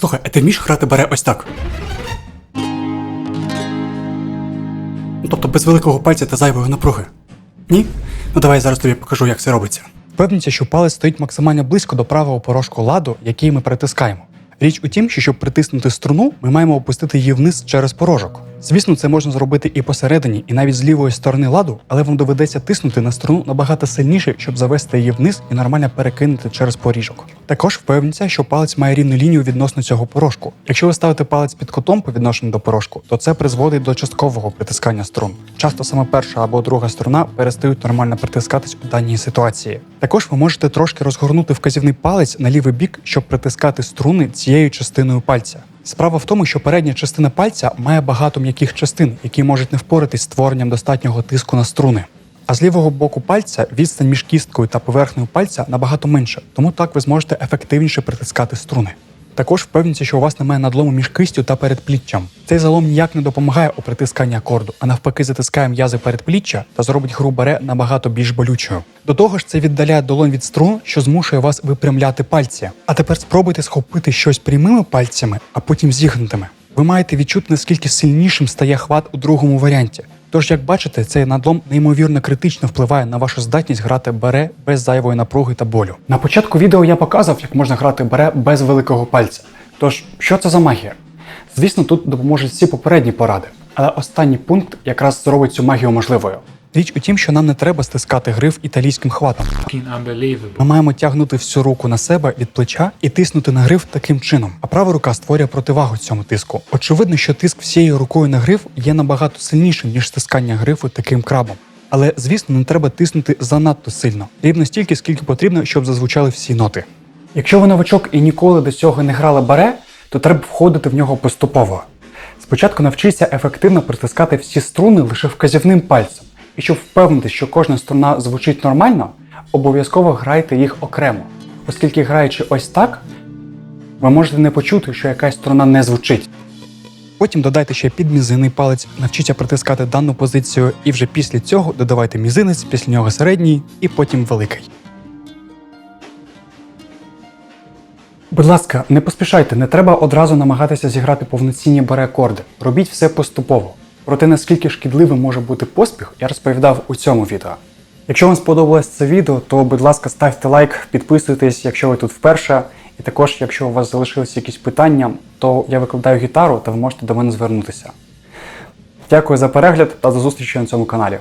Слухай, а ти вмієш грати бере ось так? Ну, тобто без великого пальця та зайвої напруги. Ні? Ну давай я зараз тобі покажу, як це робиться. Впевніться, що палець стоїть максимально близько до правого порожку ладу, який ми притискаємо. Річ у тім, що щоб притиснути струну, ми маємо опустити її вниз через порожок. Звісно, це можна зробити і посередині, і навіть з лівої сторони ладу, але вам доведеться тиснути на струну набагато сильніше, щоб завести її вниз і нормально перекинути через поріжок. Також впевніться, що палець має рівну лінію відносно цього порожку. Якщо ви ставите палець під кутом по відношенню до порожку, то це призводить до часткового притискання струн. Часто саме перша або друга струна перестають нормально притискатись у даній ситуації. Також ви можете трошки розгорнути вказівний палець на лівий бік, щоб притискати струни цією частиною пальця. Справа в тому, що передня частина пальця має багато м'яких частин, які можуть не впоратись з створенням достатнього тиску на струни. А з лівого боку пальця відстань між кісткою та поверхнею пальця набагато менша, тому так ви зможете ефективніше притискати струни. Також впевніться, що у вас немає надлому між кистю та передпліччям. Цей залом ніяк не допомагає у притисканні акорду, а навпаки затискає м'язи передпліччя та зробить гру бере набагато більш болючою. До того ж, це віддаляє долонь від струн, що змушує вас випрямляти пальці. А тепер спробуйте схопити щось прямими пальцями, а потім зігнутими. Ви маєте відчути, наскільки сильнішим стає хват у другому варіанті. Тож, як бачите, цей надлом неймовірно критично впливає на вашу здатність грати бере без зайвої напруги та болю. На початку відео я показав, як можна грати бере без великого пальця. Тож, що це за магія? Звісно, тут допоможуть всі попередні поради, але останній пункт якраз зробить цю магію можливою. Річ у тім, що нам не треба стискати гриф італійським хватом. Ми маємо тягнути всю руку на себе від плеча і тиснути на гриф таким чином. А права рука створює противагу цьому тиску. Очевидно, що тиск всією рукою на гриф є набагато сильнішим, ніж стискання грифу таким крабом. Але, звісно, не треба тиснути занадто сильно, рівно стільки, скільки потрібно, щоб зазвучали всі ноти. Якщо ви новачок і ніколи до цього не грали баре, то треба входити в нього поступово. Спочатку навчися ефективно притискати всі струни лише вказівним пальцем. І щоб впевнитися, що кожна струна звучить нормально, обов'язково грайте їх окремо. Оскільки граючи ось так, ви можете не почути, що якась струна не звучить. Потім додайте ще підмізинний палець, навчіться притискати дану позицію, і вже після цього додавайте мізинець, після нього середній і потім великий. Будь ласка, не поспішайте, не треба одразу намагатися зіграти повноцінні баре-акорди. Робіть все поступово. Проте наскільки шкідливим може бути поспіх, я розповідав у цьому відео. Якщо вам сподобалось це відео, то будь ласка, ставте лайк, підписуйтесь, якщо ви тут вперше. І також, якщо у вас залишилися якісь питання, то я викладаю гітару та ви можете до мене звернутися. Дякую за перегляд та до зустрічі на цьому каналі.